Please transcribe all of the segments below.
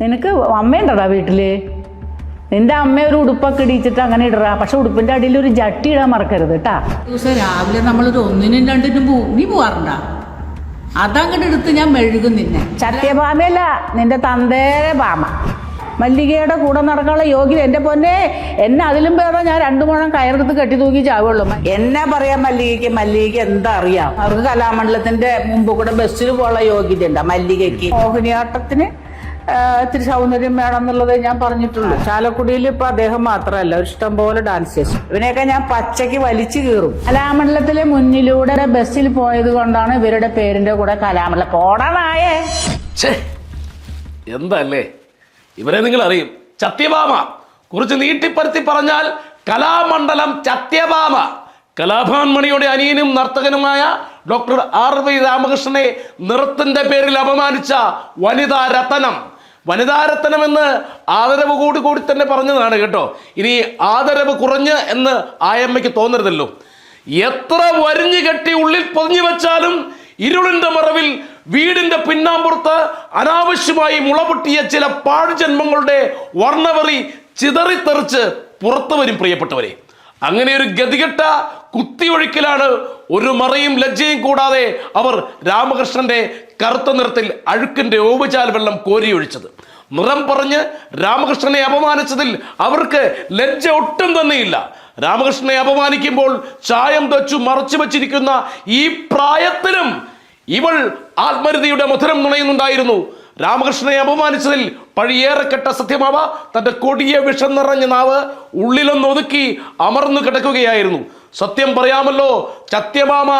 നിനക്ക് അമ്മയുണ്ടടാ വീട്ടിൽ നിന്റെ അമ്മ ഒരു ഉടുപ്പൊക്കെ ഇടിച്ചിട്ട് അങ്ങനെ ഇടറാ. പക്ഷെ ഉടുപ്പിന്റെ അടിയിൽ ഒരു ജട്ടി ഇടാൻ മറക്കരുത് കേട്ടാ ദിവസം രാവിലെ നമ്മളൊരു ഒന്നിനും രണ്ടിനും പോവും നീ പോവാറുണ്ടാ? അതങ്ങോട്ട് എടുത്ത് ഞാൻ മെഴുകും നിന്നെ. സത്യഭാമയല്ല നിന്റെ തന്തേരെ ഭാമ. മല്ലികയുടെ കൂടെ നടക്കാനുള്ള യോഗ്യത എന്റെ പൊന്നെ. എന്നെ അതിലും പേരെ ഞാൻ രണ്ടു മുഴം കയറെടുത്ത് കെട്ടി തൂക്കി ചാവുള്ളൂ. എന്നെ പറയാം മല്ലികയ്ക്ക് മല്ലികയ്ക്ക് എന്താ അറിയാം? അവർക്ക് കലാമണ്ഡലത്തിന്റെ മുമ്പ് കൂടെ ബസ്സിൽ പോകാനുള്ള യോഗ്യത ഉണ്ടാ മല്ലികയ്ക്ക്. മോഹിനിയാട്ടത്തിന് ഇത്തിരി സൗന്ദര്യം വേണം എന്നുള്ളത് ഞാൻ പറഞ്ഞിട്ടുള്ളൂ. ചാലക്കുടിയിൽ ഇപ്പൊ അദ്ദേഹം മാത്രമല്ല ഒരു ഇഷ്ടം പോലെ ഡാൻസേഴ്സ് ഇവനെയൊക്കെ ഞാൻ പച്ചയ്ക്ക് വലിച്ചു കീറും. കലാമണ്ഡലത്തിലെ മുന്നിലൂടെ ബസ്സിൽ പോയത് കൊണ്ടാണ് ഇവരുടെ പേരിന്റെ കൂടെ കലാമണ്ഡലം പോടാനായേ എന്തല്ലേ? ഇവരെ നിങ്ങൾ അറിയും. ചത്യഭാമ. കുറിച്ച് നീട്ടിപ്പരത്തി പറഞ്ഞാൽ കലാമണ്ഡലം ചത്യഭാമ. കലാഭവൻ മണിയുടെ അനിയനും നർത്തകനുമായ ഡോക്ടർ ആർ വി രാമകൃഷ്ണനെ നിറത്തിന്റെ പേരിൽ അപമാനിച്ച വനിതാ രത്തനം വനിതാ രത്തനം എന്ന് ആദരവ് കൂടി കൂടി തന്നെ പറഞ്ഞതാണ് കേട്ടോ. ഇനി ആദരവ് കുറഞ്ഞ് എന്ന് ആയമ്മയ്ക്ക് തോന്നരുതല്ലോ. എത്ര വരിഞ്ഞു കെട്ടി ഉള്ളിൽ പൊതിഞ്ഞു വെച്ചാലും ഇരുളിന്റെ മറവിൽ വീടിന്റെ പിന്നാമ്പുറത്ത് അനാവശ്യമായി മുളപൊട്ടിയ ചില പാഴ്ജന്മങ്ങളുടെ വർണവറി ചിതറിത്തെറിച്ച് പുറത്തു വരും പ്രിയപ്പെട്ടവരെ. അങ്ങനെ ഒരു ഗതികെട്ട കുത്തിയൊഴുക്കിലാണ് ഒരു മറയും ലജ്ജയും കൂടാതെ അവർ രാമകൃഷ്ണന്റെ കറുത്ത നിറത്തിൽ അഴുക്കിന്റെ ഓവുചാൽ വെള്ളം കോരിയൊഴിച്ചത്. നിറം പറഞ്ഞ് രാമകൃഷ്ണനെ അപമാനിച്ചതിൽ അവർക്ക് ലജ്ജ ഒട്ടും തന്നെയില്ല. രാമകൃഷ്ണനെ അപമാനിക്കുമ്പോൾ ചായം തച്ചു മറച്ചു വച്ചിരിക്കുന്ന ഈ പ്രായത്തിലും ഇവൾ ആത്മരതിയുടെ മധുരം നുണയുന്നുണ്ടായിരുന്നു. രാമകൃഷ്ണനെ അപമാനിച്ചതിൽ പഴിയേറെക്കെട്ട സത്യമാവ തന്റെ കൊടിയ വിഷം നിറഞ്ഞ നാവ് ഉള്ളിലൊന്നൊതുക്കി അമർന്നു കിടക്കുകയായിരുന്നു. സത്യം പറയാമല്ലോ സത്യമാമ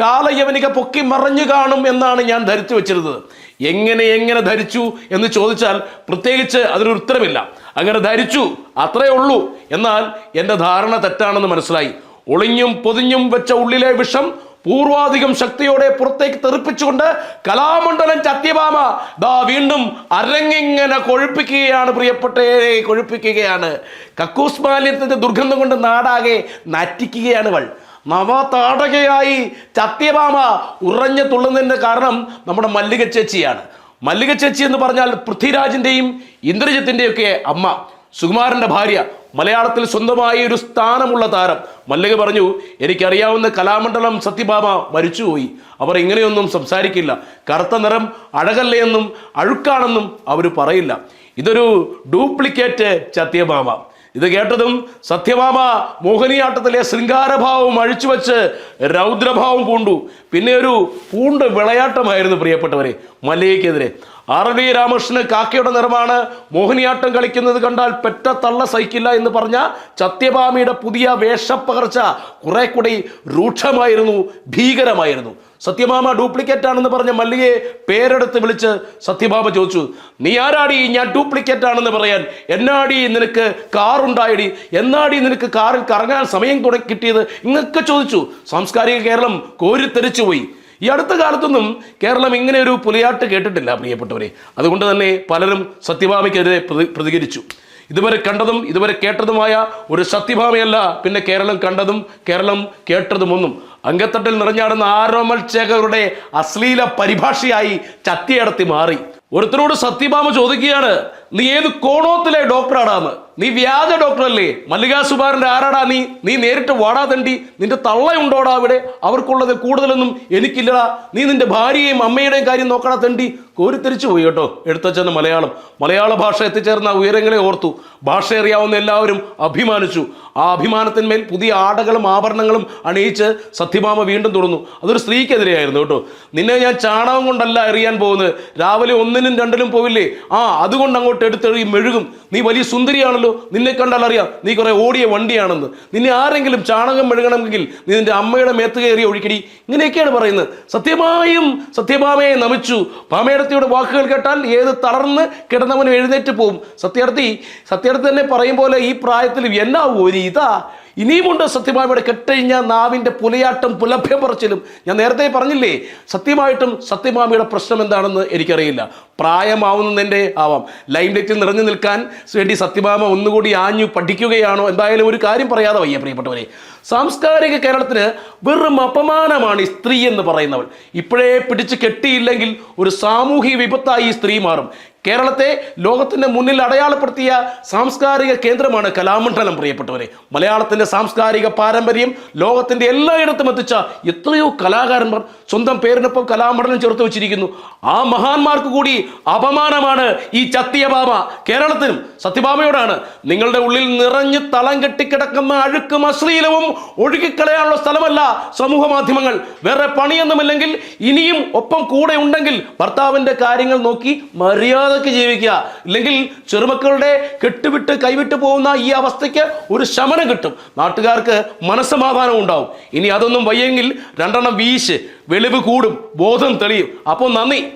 കാലയവനിക പൊക്കി മറഞ്ഞു കാണും എന്നാണ് ഞാൻ ധരിച്ചു വെച്ചിരുന്നത്. എങ്ങനെ എങ്ങനെ ധരിച്ചു എന്ന് ചോദിച്ചാൽ പ്രത്യേകിച്ച് അതിനൊരു ഉത്തരമില്ല. അങ്ങനെ ധരിച്ചു അത്രേ ഉള്ളൂ. എന്നാൽ എന്റെ ധാരണ തെറ്റാണെന്ന് മനസ്സിലായി. ഒളിഞ്ഞും പൊതിഞ്ഞും വെച്ച ഉള്ളിലെ വിഷം പൂർവാധികം ശക്തിയോടെ പുറത്തേക്ക് തെറിപ്പിച്ചുകൊണ്ട് കലാമണ്ഡലം ചത്യഭാമ ദാ വീണ്ടും അരങ്ങിങ്ങനെ കൊഴുപ്പിക്കുകയാണ് പ്രിയപ്പെട്ടവരെ കൊഴുപ്പിക്കുകയാണ്. കക്കൂസ് മാലിന്യത്തിന്റെ ദുർഗന്ധം കൊണ്ട് നാടാകെ നാറ്റിക്കുകയാണ് വൾ നവതാടകയായി ചത്യഭാമ ഉറഞ്ഞു തുള്ളുന്നതിന്റെ കാരണം നമ്മുടെ മല്ലിക ചേച്ചിയാണ്. മല്ലിക ചേച്ചി എന്ന് പറഞ്ഞാൽ പൃഥ്വിരാജിന്റെയും ഇന്ദ്രജിത്തിന്റെയൊക്കെ അമ്മ. സുകുമാരന്റെ ഭാര്യ മലയാളത്തിൽ സ്വന്തമായി ഒരു സ്ഥാനമുള്ള താരം. മല്ലിക പറഞ്ഞു എനിക്കറിയാവുന്ന കലാമണ്ഡലം സത്യഭാമ മരിച്ചുപോയി അവർ ഇങ്ങനെയൊന്നും സംസാരിക്കില്ല. കറുത്ത നിറം അഴകല്ലേ എന്നും അഴുക്കാണെന്നും അവർ പറയില്ല. ഇതൊരു ഡ്യൂപ്ലിക്കേറ്റ് സത്യഭാമ ഇത് കേട്ടതും സത്യഭാമ മോഹിനിയാട്ടത്തിലെ ശൃംഗാരഭാവം അഴിച്ചുവെച്ച് രൗദ്രഭാവം പൂണ്ടു. പിന്നെ ഒരു പൂണ്ട് വിളയാട്ടമായിരുന്നു പ്രിയപ്പെട്ടവരെ മല്ലയ്ക്കെതിരെ ആർ ഡി രാമകൃഷ്ണന് കാക്കയുടെ നിറമാണ് മോഹിനിയാട്ടം കളിക്കുന്നത് കണ്ടാൽ പെറ്റ തള്ള സഹിക്കില്ല എന്ന് പറഞ്ഞ സത്യഭാമയുടെ പുതിയ വേഷപ്പകർച്ച കുറെ കൂടി രൂക്ഷമായിരുന്നു ഭീകരമായിരുന്നു. സത്യഭാമ ഡ്യൂപ്ലിക്കേറ്റ് ആണെന്ന് പറഞ്ഞ മല്ലികയെ പേരെടുത്ത് വിളിച്ച് സത്യഭാമ ചോദിച്ചു നീ ആരാടി? ഞാൻ ഡ്യൂപ്ലിക്കേറ്റ് ആണെന്ന് പറയാൻ. എന്നാടി നിനക്ക് കാറുണ്ടായടി എന്നാടി നിനക്ക് കാറിൽ കറങ്ങാൻ സമയം തുടങ്ങി കിട്ടിയത്? ഇങ്ങൊക്കെ ചോദിച്ചു. സാംസ്കാരിക കേരളം കോരിത്തെരിച്ചു പോയി. ഈ അടുത്ത കാലത്തൊന്നും കേരളം ഇങ്ങനെ ഒരു പുലിയാട്ട് കേട്ടിട്ടില്ല പ്രിയപ്പെട്ടവരെ. അതുകൊണ്ട് തന്നെ പലരും സത്യഭാമയ്ക്കെതിരെ പ്രതി- പ്രതികരിച്ചു. ഇതുവരെ കണ്ടതും ഇതുവരെ കേട്ടതുമായ ഒരു സത്യഭാമയല്ല പിന്നെ കേരളം കണ്ടതും കേരളം കേട്ടതുമൊന്നും. അങ്കത്തട്ടിൽ നിറഞ്ഞാടുന്ന ആരോമൽ ചേകരുടെ അശ്ലീല പരിഭാഷയായി ചത്തിയടത്തി മാറി. ഒരുത്തരോട് സത്യഭാമ ചോദിക്കുകയാണ് നീ ഏത് കോണോത്തിലെ ഡോക്ടറാടാന്ന്? നീ വ്യാജ ഡോക്ടറല്ലേ? മല്ലികാ സുബാറിന്റെ ആരാടാ നീ? നീ നേരിട്ട് വാടാ തണ്ടി. നിന്റെ തള്ളയുണ്ടോടാ അവിടെ? അവർക്കുള്ളത് കൂടുതലൊന്നും എനിക്കില്ലടാ. നീ നിന്റെ ഭാര്യയും അമ്മയുടെയും കാര്യം നോക്കണാ തണ്ടി. കോരിത്തിരിച്ചു പോയി കേട്ടോ എടുത്തച്ചെന്ന് മലയാളം. മലയാള ഭാഷ എത്തിച്ചേർന്ന ഉയരങ്ങളെ ഓർത്തു. ഭാഷ അറിയാവുന്ന എല്ലാവരും അഭിമാനിച്ചു. ആ അഭിമാനത്തിന്മേൽ പുതിയ ആടകളും ആഭരണങ്ങളും അണിയിച്ച് സത്യഭാമ വീണ്ടും തുറന്നു. അതൊരു സ്ത്രീക്കെതിരെയായിരുന്നു കേട്ടോ. നിന്നെ ഞാൻ ചാണകം കൊണ്ടല്ല എറിയാൻ പോകുന്നത്. രാവിലെ ഒന്നിനും രണ്ടിനും പോവില്ലേ? ആ അതുകൊണ്ട് അങ്ങോട്ട് എടുത്തെറി മെഴുകും. നീ വലിയ സുന്ദരിയാണല്ലോ. നിന്നെ കണ്ടാൽ അറിയാം. നീ കുറെ ഓടിയ വണ്ടിയാണെന്ന്. നിന്നെ ആരെങ്കിലും ചാണകം മെഴുകണമെങ്കിൽ നീ നിന്റെ അമ്മയുടെ മേത്ത് കയറി ഒഴിക്കടി. ഇങ്ങനെയൊക്കെയാണ് പറയുന്നത്. സത്യമായും സത്യഭാമയെ നമിച്ചു. ഭാമയടത്തിയുടെ വാക്കുകൾ കേട്ടാൽ ഏത് തളർന്ന് കിടന്നവനും എഴുന്നേറ്റ് പോവും. സത്യാർത്ഥി സത്യാർത്ഥി തന്നെ പറയും പോലെ ഈ പ്രായത്തിൽ എന്നാ ഒരു ഇതാ. ഇനിയുമുണ്ട് സത്യഭാമയുടെ കെട്ടഴിഞ്ഞ നാവിന്റെ പുലയാട്ടം പുലഭ്യം പറച്ചിലും. ഞാൻ നേരത്തെ പറഞ്ഞില്ലേ സത്യമായിട്ടും സത്യഭാമയുടെ പ്രശ്നം എന്താണെന്ന് എനിക്കറിയില്ല. പ്രായമാവുന്നതിന്റെ ആവാം. ലൈം ലൈറ്റിൽ നിറഞ്ഞു നിൽക്കാൻ വേണ്ടി സത്യഭാമ ഒന്നുകൂടി ആഞ്ഞു പഠിക്കുകയാണോ? എന്തായാലും ഒരു കാര്യം പറയാതെ വയ്യ പ്രിയപ്പെട്ടവരെ. സാംസ്കാരിക കേരളത്തിന് വെറും അപമാനമാണ് ഈ സ്ത്രീ എന്ന് പറയുന്നവൾ. ഇപ്പോഴേ പിടിച്ച് കെട്ടിയില്ലെങ്കിൽ ഒരു സാമൂഹിക വിപത്തായി ഈ സ്ത്രീ മാറും. കേരളത്തെ ലോകത്തിന്റെ മുന്നിൽ അടയാളപ്പെടുത്തിയ സാംസ്കാരിക കേന്ദ്രമാണ് കലാമണ്ഡലം പ്രിയപ്പെട്ടവരെ. മലയാളത്തിന്റെ സാംസ്കാരിക പാരമ്പര്യം ലോകത്തിന്റെ എല്ലായിടത്തും എത്തിച്ച എത്രയോ കലാകാരന്മാർ സ്വന്തം പേരിനൊപ്പം കലാമണ്ഡലം ചേർത്ത് വെച്ചിരിക്കുന്നു. ആ മഹാന്മാർക്ക് കൂടി അപമാനമാണ് ഈ ചത്തിയബാമ കേരളത്തിനും സത്യഭാമയോടാണ് നിങ്ങളുടെ ഉള്ളിൽ നിറഞ്ഞ് തളം കെട്ടിക്കിടക്കുന്ന അഴുക്കും അശ്ലീലവും ഒഴുകിക്കളയാനുള്ള സ്ഥലമല്ല സമൂഹ മാധ്യമങ്ങൾ. വേറെ പണിയൊന്നുമില്ലെങ്കിൽ ഇനിയും ഒപ്പം കൂടെ ഉണ്ടെങ്കിൽ ഭർത്താവിന്റെ കാര്യങ്ങൾ നോക്കി മര്യാദയ്ക്ക് ജീവിക്കുക. ഇല്ലെങ്കിൽ ചെറുമക്കളുടെ കെട്ടുവിട്ട് കൈവിട്ട് പോകുന്ന ഈ അവസ്ഥയ്ക്ക് ഒരു ശമനം കിട്ടും. നാട്ടുകാർക്ക് മനസ്സമാധാനം ഉണ്ടാവും. ഇനി അതൊന്നും വയ്യെങ്കിൽ രണ്ടെണ്ണം വീശ്. വെളിവ് കൂടും. ബോധം തെളിയും. അപ്പോൾ നന്ദി.